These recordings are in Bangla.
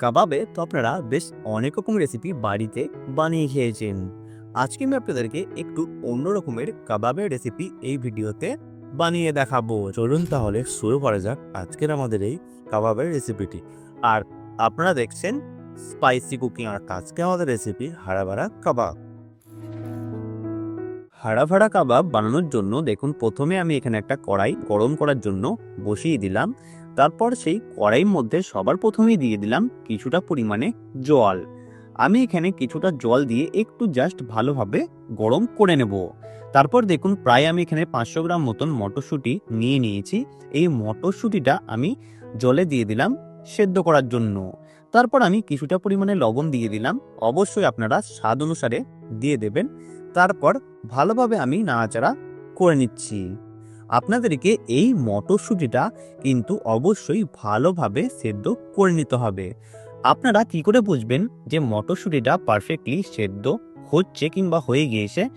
কাবাবে তো আপনারা বেশ অনেক রকম রেসিপি বাড়িতে বানিয়ে খেয়েছেন। আজকে আমি আপনাদেরকে একটু অন্য রকমের কাবাবের রেসিপি এই ভিডিওতে বানিয়ে দেখাবো। চলুন তাহলে শুরু করা যাক আজকের আমাদের এই কাবাবের রেসিপিটি আর আপনারা দেখছেন স্পাইসি কুকিং আর আজকে আমাদের রেসিপি হাড়াভাড়া কাবাব। হাড়াভাড়া কাবাব বানানোর জন্য দেখুন, প্রথমে আমি এখানে একটা কড়াই গরম করার জন্য বসিয়ে দিলাম। তারপর সেই কড়াইয়ের মধ্যে সবার প্রথমেই দিয়ে দিলাম কিছুটা পরিমাণে জল। আমি এখানে কিছুটা জল দিয়ে একটু জাস্ট ভালোভাবে গরম করে নেব। তারপর দেখুন প্রায় আমি এখানে পাঁচশো গ্রাম মতন মটরশুঁটি নিয়ে নিয়েছি। এই মটরশুঁটিটা আমি জলে দিয়ে দিলাম সেদ্ধ করার জন্য। তারপর আমি কিছুটা পরিমাণে লবণ দিয়ে দিলাম। অবশ্যই আপনারা স্বাদ অনুসারে দিয়ে দেবেন। তারপর ভালোভাবে আমি নাড়াচাড়া করে নিচ্ছি। আপনাদেরকে এই মটরশুঁটিটা কিন্তু অবশ্যই ভালোভাবে সেদ্ধ করে নিতে হবে। আপনারা কি করে বুঝবেন যে মটরশুঁটিটা পারফেক্টলি সেদ্ধ হচ্ছে কিংবা হয়ে গিয়েছে?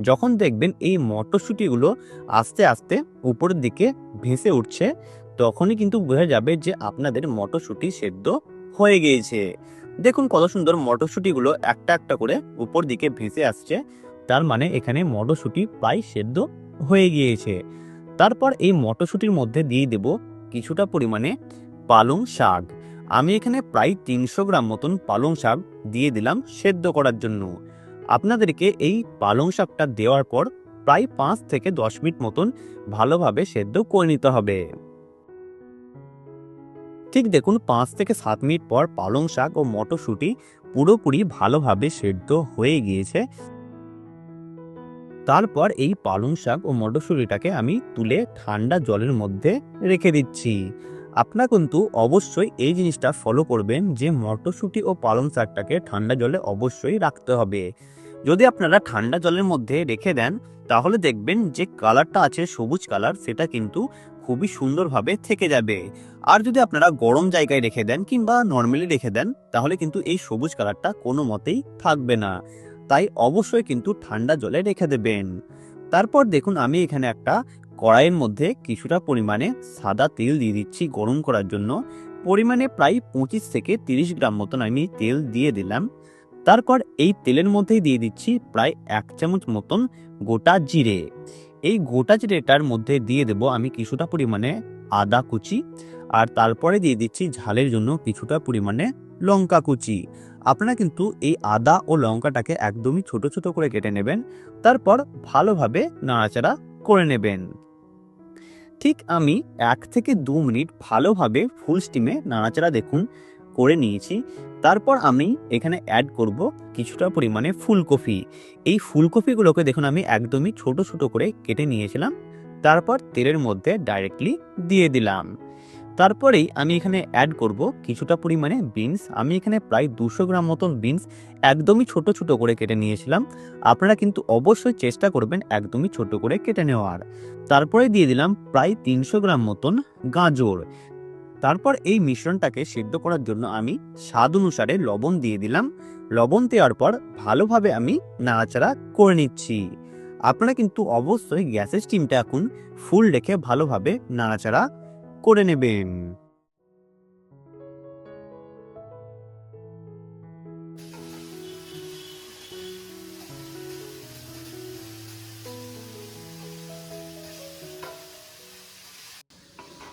যখন দেখবেন এই মটরশুঁটিগুলো আস্তে আস্তে উপরের দিকে ভেসে উঠছে, তখনই কিন্তু বোঝা যাবে যে আপনাদের মটরশুঁটি সেদ্ধ হয়ে গিয়েছে। দেখুন কত সুন্দর মটরশুঁটিগুলো একটা একটা করে উপর দিকে ভেসে আসছে। তার মানে এখানে মটরশুঁটি প্রায় সেদ্ধ হয়ে গিয়েছে। তারপর এই মটরশুঁটির মধ্যে দিয়ে দেব কিছুটা পরিমাণে পালং শাক। আমি এখানে প্রায় তিনশো গ্রাম মতন পালং শাক দিয়ে দিলাম সেদ্ধ করার জন্য। আপনাদেরকে এই পালং শাকটা দেওয়ার পর প্রায় পাঁচ থেকে দশ মিনিট মতন ভালোভাবে সেদ্ধ করে নিতে হবে। ঠিক দেখুন, পাঁচ থেকে সাত মিনিট পর পালং শাক ও মটরশুঁটি পুরোপুরি ভালোভাবে সেদ্ধ হয়ে গিয়েছে। তারপর এই পালং শাক ও মটরশুঁটিটাকে আমি তুলে ঠান্ডা জলের মধ্যে রেখে দিচ্ছি। আপনারা কিন্তু অবশ্যই এই জিনিসটা ফলো করবেন যে মটরশুঁটি ও পালং শাকটাকে ঠান্ডা জলে অবশ্যই রাখতে হবে। যদি আপনারা ঠান্ডা জলের মধ্যে রেখে দেন, তাহলে দেখবেন যে কালারটা আছে সবুজ কালার, সেটা কিন্তু খুবই সুন্দরভাবে থেকে যাবে। আর যদি আপনারা গরম জায়গায় রেখে দেন কিংবা নর্মালি রেখে দেন, তাহলে কিন্তু এই সবুজ কালারটা কোনো মতেই থাকবে না। তাই অবশ্যই কিন্তু ঠান্ডা জলে রেখে দেবেন। তারপর দেখুন আমি এখানে একটা কড়াইয়ের মধ্যে কিছুটা পরিমাণে সাদা তেল দিয়ে দিচ্ছি গরম করার জন্য। পরিমাণে প্রায় পঁচিশ থেকে তিরিশ গ্রাম মতন আমি তেল দিয়ে দিলাম। তারপর এই তেলের মধ্যেই দিয়ে দিচ্ছি প্রায় এক চামচ মতন গোটা জিরে। এই গোটা জিরেটার মধ্যে দিয়ে দেব আমি কিছুটা পরিমাণে আদা কুচি। আর তারপরে দিয়ে দিচ্ছি ঝালের জন্য কিছুটা পরিমাণে লঙ্কা কুচি। আপনারা কিন্তু এই আদা ও লঙ্কাটাকে একদমই ছোট ছোট করে কেটে নেবেন, তারপর ভালোভাবে নাড়াচাড়া করে নেবেন। ঠিক আমি এক থেকে দু মিনিট ভালোভাবে ফুল স্টিমে নাড়াচাড়া দেখুন, করে নিয়েছি। তারপর আমি এখানে অ্যাড করব কিছুটা পরিমাণে ফুলকপি। এই ফুলকপিগুলোকে দেখুন আমি একদমই ছোট ছোট করে কেটে নিয়েছিলাম, তারপর তেলের মধ্যে ডাইরেক্টলি দিয়ে দিলাম। তারপরেই আমি এখানে অ্যাড করব কিছুটা পরিমাণে বিনস আমি এখানে প্রায় দুশো গ্রাম মতন বিনস একদমই ছোট ছোট করে কেটে নিয়েছিলাম। আপনারা কিন্তু অবশ্যই চেষ্টা করবেন একদমই ছোট করে কেটে নেওয়ার। তারপরে দিয়ে দিলাম প্রায় তিনশো গ্রাম মতন গাজর। তারপর এই মিশ্রণটাকে সিদ্ধ করার জন্য আমি স্বাদ অনুসারে লবণ দিয়ে দিলাম। লবণ দেওয়ার পর ভালোভাবে আমি নাড়াচাড়া করে নিচ্ছি। আপনারা কিন্তু অবশ্যই গ্যাসের স্টিমটা এখন ফুল রেখে ভালোভাবে নাড়াচাড়া করে নেবেন।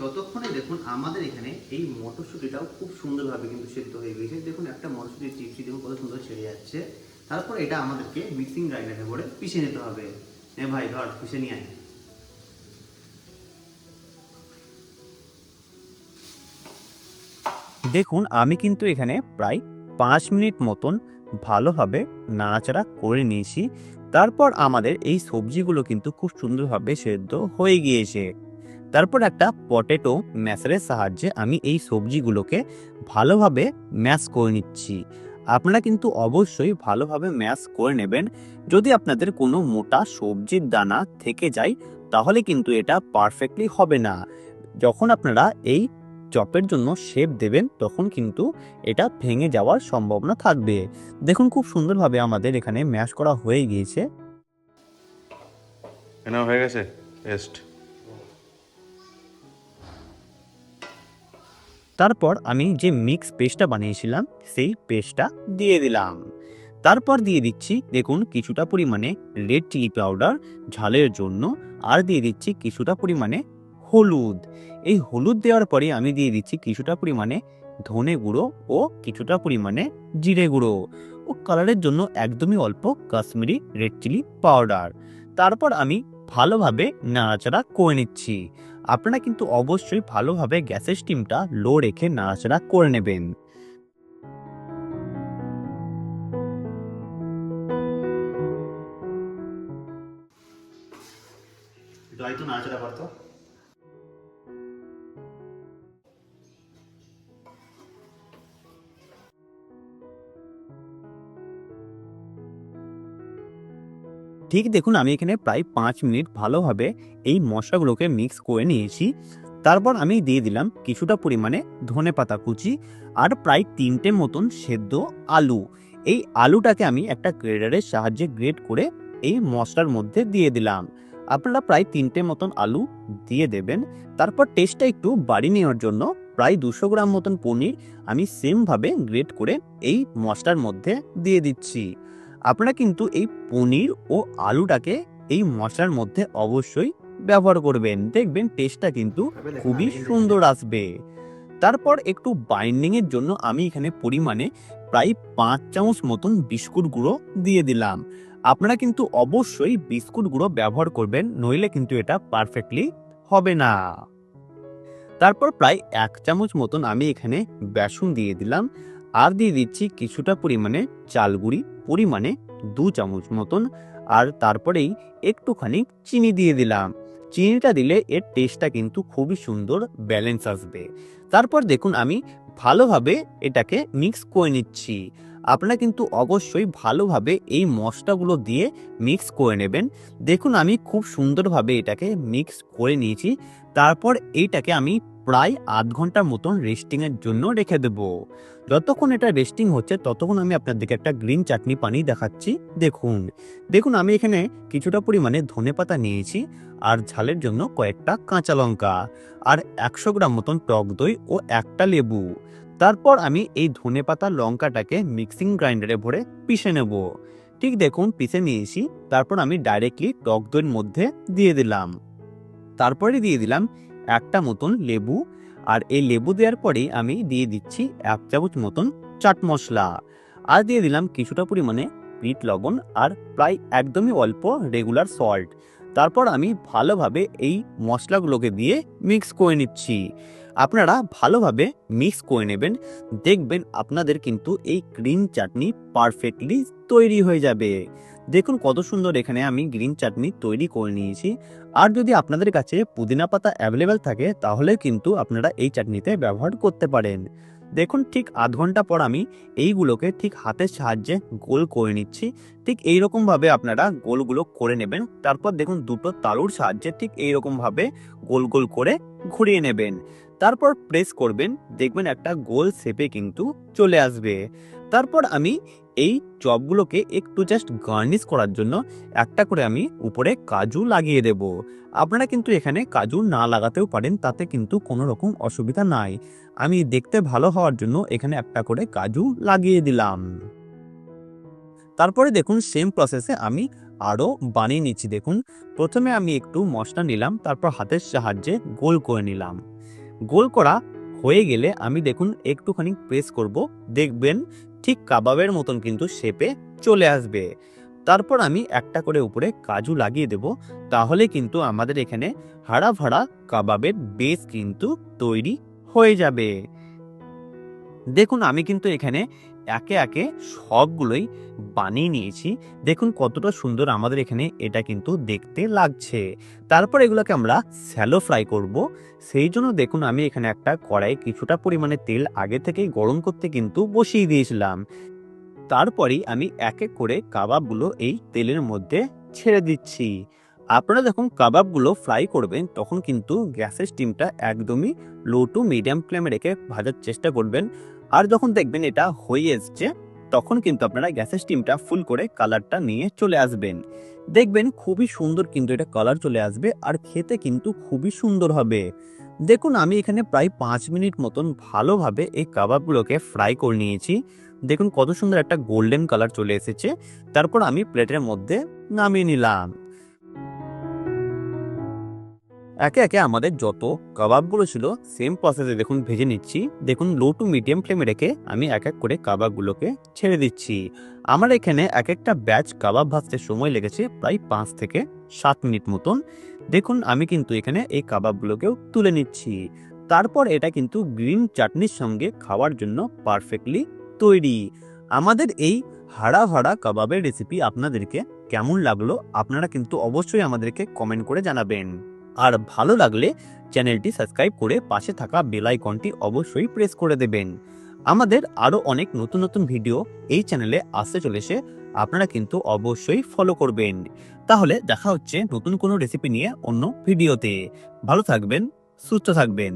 ততক্ষণে দেখুন আমাদের এখানে এই মটরশুঁটিটাও খুব সুন্দরভাবে কিন্তু সেদ্ধ হয়ে গেছে দেখুন একটা মটরশুঁটির চিপসি দেখুন কত সুন্দর ছেড়ে যাচ্ছে। তারপর এটা আমাদেরকে মিক্সিং গ্রাইন্ডারে করে পিষে নিতে হবে। এ ভাই ধর, পিষে নিয়ে আয়। দেখুন, আমি কিন্তু এখানে প্রায় পাঁচ মিনিট মতন ভালোভাবে নাড়াচাড়া করে নিয়েছি। তারপর আমাদের এই সবজিগুলো কিন্তু খুব সুন্দরভাবে সেদ্ধ হয়ে গিয়েছে। তারপর একটা পটেটো ম্যাশারের সাহায্যে আমি এই সবজিগুলোকে ভালোভাবে ম্যাশ করে নিচ্ছি। আপনারা কিন্তু অবশ্যই ভালোভাবে ম্যাশ করে নেবেন। যদি আপনাদের কোনো মোটা সবজির দানা থেকে যায়, তাহলে কিন্তু এটা পারফেক্টলি হবে না। যখন আপনারা এই চপের জন্য শেপ দেবেন তখন কিন্তু এটা ভেঙে যাওয়ার সম্ভাবনা থাকবে। দেখুন খুব সুন্দরভাবে আমাদের এখানে ম্যাশ করা হয়ে গিয়েছে। হয়ে গেছে তারপর আমি যে মিক্স পেস্টটা বানিয়েছিলাম সেই পেস্টটা দিয়ে দিলাম। তারপর দিয়ে দিচ্ছি দেখুন কিছুটা পরিমাণে রেড চিলি পাউডার ঝালের জন্য আর দিয়ে দিচ্ছি কিছুটা পরিমাণে হলুদ। এই হলুদ দেওয়ার পরে আমি দিয়ে দিচ্ছি কিছুটা পরিমাণে ধনে গুঁড়ো ও কিছুটা পরিমাণে জিরে গুঁড়ো। ও কালারের জন্য একদমই অল্প কাশ্মীরি রেড চিলি পাউডার। তারপর আমি ভালোভাবে নাড়াচাড়া করে নিচ্ছি। আপনারা কিন্তু অবশ্যই ভালোভাবে গ্যাসের স্টিমটা লো রেখে নাড়াচাড়া করে নেবেন। তো নাড়াচাড়া করতো। ঠিক দেখুন, আমি এখানে প্রায় পাঁচ মিনিট ভালোভাবে এই মশলাগুলোকে মিক্স করে নিয়েছি। তারপর আমি দিয়ে দিলাম কিছুটা পরিমাণে ধনে পাতা কুচি আর প্রায় তিনটে মতন সেদ্ধ আলু। এই আলুটাকে আমি একটা গ্রেডারের সাহায্যে গ্রেড করে এই মশলার মধ্যে দিয়ে দিলাম। আপনারা প্রায় তিনটে মতন আলু দিয়ে দেবেন। তারপর টেস্টটা একটু বাড়িয়ে নেওয়ার জন্য প্রায় দুশো গ্রাম মতন পনির আমি সেমভাবে গ্রেড করে এই মশলার মধ্যে দিয়ে দিচ্ছি। আপনারা কিন্তু এই পনির ও আলুটাকে এই মশলার মধ্যে অবশ্যই ব্যবহার করবেন। দেখবেন টেস্টটা কিন্তু খুবই সুন্দর আসবে। তারপর একটু বাইন্ডিং এর জন্য আমি এখানে পরিমাণে প্রায় পাঁচ চামচ মতন বিস্কুট গুঁড়ো দিয়ে দিলাম। আপনারা কিন্তু অবশ্যই বিস্কুট গুঁড়ো ব্যবহার করবেন নইলে কিন্তু এটা পারফেক্টলি হবে না। তারপর প্রায় এক চামচ মতন আমি এখানে বেসন দিয়ে দিলাম। আর দিয়ে দিচ্ছি কিছুটা পরিমাণে চালগুড়ি পরিমাণে দু চামচ মতন আর তারপরেই একটুখানি চিনি দিয়ে দিলাম। চিনিটা দিলে এর টেস্টটা কিন্তু খুবই সুন্দর ব্যালেন্স আসবে। তারপর দেখুন আমি ভালোভাবে এটাকে মিক্স করে নিচ্ছি। আপনারা কিন্তু অবশ্যই ভালোভাবে এই মশলাগুলো দিয়ে মিক্স করে নেবেন। দেখুন আমি খুব সুন্দরভাবে এটাকে মিক্স করে নিয়েছি। তারপর এইটাকে আমি প্রায় আধ ঘণ্টার মতন রেস্টিংয়ের জন্য রেখে দেবো। যতক্ষণ এটা রেস্টিং হচ্ছে, ততক্ষণ আমি আপনাদেরকে একটা গ্রিন চাটনি পানি দেখাচ্ছি। দেখুন দেখুন, আমি এখানে কিছুটা পরিমাণে ধনে পাতা নিয়েছি আর ঝালের জন্য কয়েকটা কাঁচা লঙ্কা আর একশো গ্রাম মতন টক দই ও একটা লেবু। তারপর আমি এই ধনে পাতা লঙ্কাটাকে মিক্সিং গ্রাইন্ডারে ভরে পিষে নেব। ঠিক দেখুন, পিষে নিয়েছি। তারপর আমি ডাইরেক্টলি টক দইয়ের মধ্যে দিয়ে দিলাম। তারপরে দিয়ে দিলাম একটা মতন লেবু, আর এই লেবু দেওয়ার পরে আমি দিয়ে দিচ্ছি এক চামচ মতন চাট মশলা। আর দিয়ে দিলাম কিছুটা পরিমাণে পিঠ লবণ, আর প্রায় একদমই অল্প রেগুলার সল্ট তারপর আমি ভালোভাবে এই মশলাগুলোকে দিয়ে মিক্স করে নিচ্ছি। আপনারা ভালোভাবে মিক্স করে নেবেন, দেখবেন আপনাদের কিন্তু এই গ্রিন চাটনি পারফেক্টলি তৈরি হয়ে যাবে। দেখুন কত সুন্দর এখানে আমি গ্রিন চাটনি তৈরি করে নিয়েছি। আর যদি আপনাদের কাছে পুদিনা পাতা অ্যাভেলেবেল থাকে, তাহলে কিন্তু আপনারা এই চাটনিতে ব্যবহার করতে পারেন। দেখুন, ঠিক আধ ঘণ্টা পর আমি এইগুলোকে ঠিক হাতের সাহায্যে গোল করে নিচ্ছি। ঠিক এইরকমভাবে ভাবে আপনারা গোলগুলো করে নেবেন। তারপর দেখুন, দুটো তালুর সাহায্যে ঠিক এইরকমভাবে ভাবে গোল গোল করে ঘুরিয়ে নেবেন। তারপর প্রেস করবেন, দেখবেন একটা গোল শেপে কিন্তু চলে আসবে। তারপর আমি এই চপগুলোকে একটু জাস্ট গার্নিশ করার জন্য একটা করে আমি উপরে কাজু লাগিয়ে দেব। আপনারা কিন্তু এখানে কাজু না লাগাতেও পারেন, তাতে কিন্তু কোনো রকম অসুবিধা নাই। আমি দেখতে ভালো হওয়ার জন্য এখানে একটা করে কাজু লাগিয়ে দিলাম। তারপরে দেখুন সেম প্রসেসে আমি আরও বানিয়ে নিচ্ছি। দেখুন, প্রথমে আমি একটু মশলা নিলাম, তারপর হাতের সাহায্যে গোল করে নিলাম। গোল করা হয়ে গেলে আমি দেখুন, একটুখানি প্রেস করব। দেখবেন ঠিক কাবাবের মতন কিন্তু শেপে চলে আসবে। তারপর আমি একটা করে উপরে কাজু লাগিয়ে দেব, তাহলে কিন্তু আমাদের এখানে হাড়া ভাড়া কাবাবের বেস কিন্তু তৈরি হয়ে যাবে। দেখুন, আমি কিন্তু এখানে একে একে সবগুলোই বানিয়ে নিয়েছি। দেখুন কতটা সুন্দর আমাদের এখানে এটা কিন্তু দেখতে লাগছে। তারপর এগুলোকে আমরা স্যালো ফ্রাই করব। সেই জন্য দেখুন আমি এখানে একটা কড়াই কিছুটা পরিমাণে তেল আগে থেকেই গরম করতে কিন্তু বসিয়ে দিয়েছিলাম। তারপরেই আমি এক এক করে কাবাবগুলো এই তেলের মধ্যে ছেড়ে দিচ্ছি। আপনারা যখন কাবাবগুলো ফ্রাই করবেন, তখন কিন্তু গ্যাসের স্টিমটা একদমই লো টু মিডিয়াম ফ্লেমে রেখে ভাজার চেষ্টা করবেন। আর যখন দেখবেন এটা হয়ে এসছে, তখন কিন্তু আপনারা গ্যাসের স্টিমটা ফুল করে কালারটা নিয়ে চলে আসবেন। দেখবেন খুবই সুন্দর কিন্তু এটা কালার চলে আসবে আর খেতে কিন্তু খুবই সুন্দর হবে। দেখুন, আমি এখানে প্রায় পাঁচ মিনিট মতন ভালোভাবে এই কাবাবগুলোকে ফ্রাই করে নিয়েছি। দেখুন কত সুন্দর একটা গোল্ডেন কালার চলে এসেছে। তারপর আমি প্লেটের মধ্যে নামিয়ে নিলাম। একে একে আমাদের যত কাবাবগুলো ছিল সেম প্রসেসে দেখুন ভেজে নিচ্ছি। দেখুন লো টু মিডিয়াম ফ্লেমে রেখে আমি এক এক করে কাবাবগুলোকে ছেড়ে দিচ্ছি। আমার এখানে এক একটা ব্যাচ কাবাব ভাজতে সময় লেগেছে প্রায় পাঁচ থেকে সাত মিনিট মতন। দেখুন, আমি কিন্তু এখানে এই কাবাবগুলোকেও তুলে নিচ্ছি। তারপর এটা কিন্তু গ্রিন চাটনির সঙ্গে খাওয়ার জন্য পারফেক্টলি তৈরি। আমাদের এই হাড়া ভাড়া কাবাবের রেসিপি আপনাদেরকে কেমন লাগল, আপনারা কিন্তু অবশ্যই আমাদেরকে কমেন্ট করে জানাবেন। আর ভালো লাগলে চ্যানেলটি সাবস্ক্রাইব করে পাশে থাকা বেল আইকনটি অবশ্যই প্রেস করে দেবেন। আমাদের আরও অনেক নতুন নতুন ভিডিও এই চ্যানেলে আসতে চলেছে, আপনারা কিন্তু অবশ্যই ফলো করবেন। তাহলে দেখা হচ্ছে নতুন কোনো রেসিপি নিয়ে অন্য ভিডিওতে। ভালো থাকবেন, সুস্থ থাকবেন।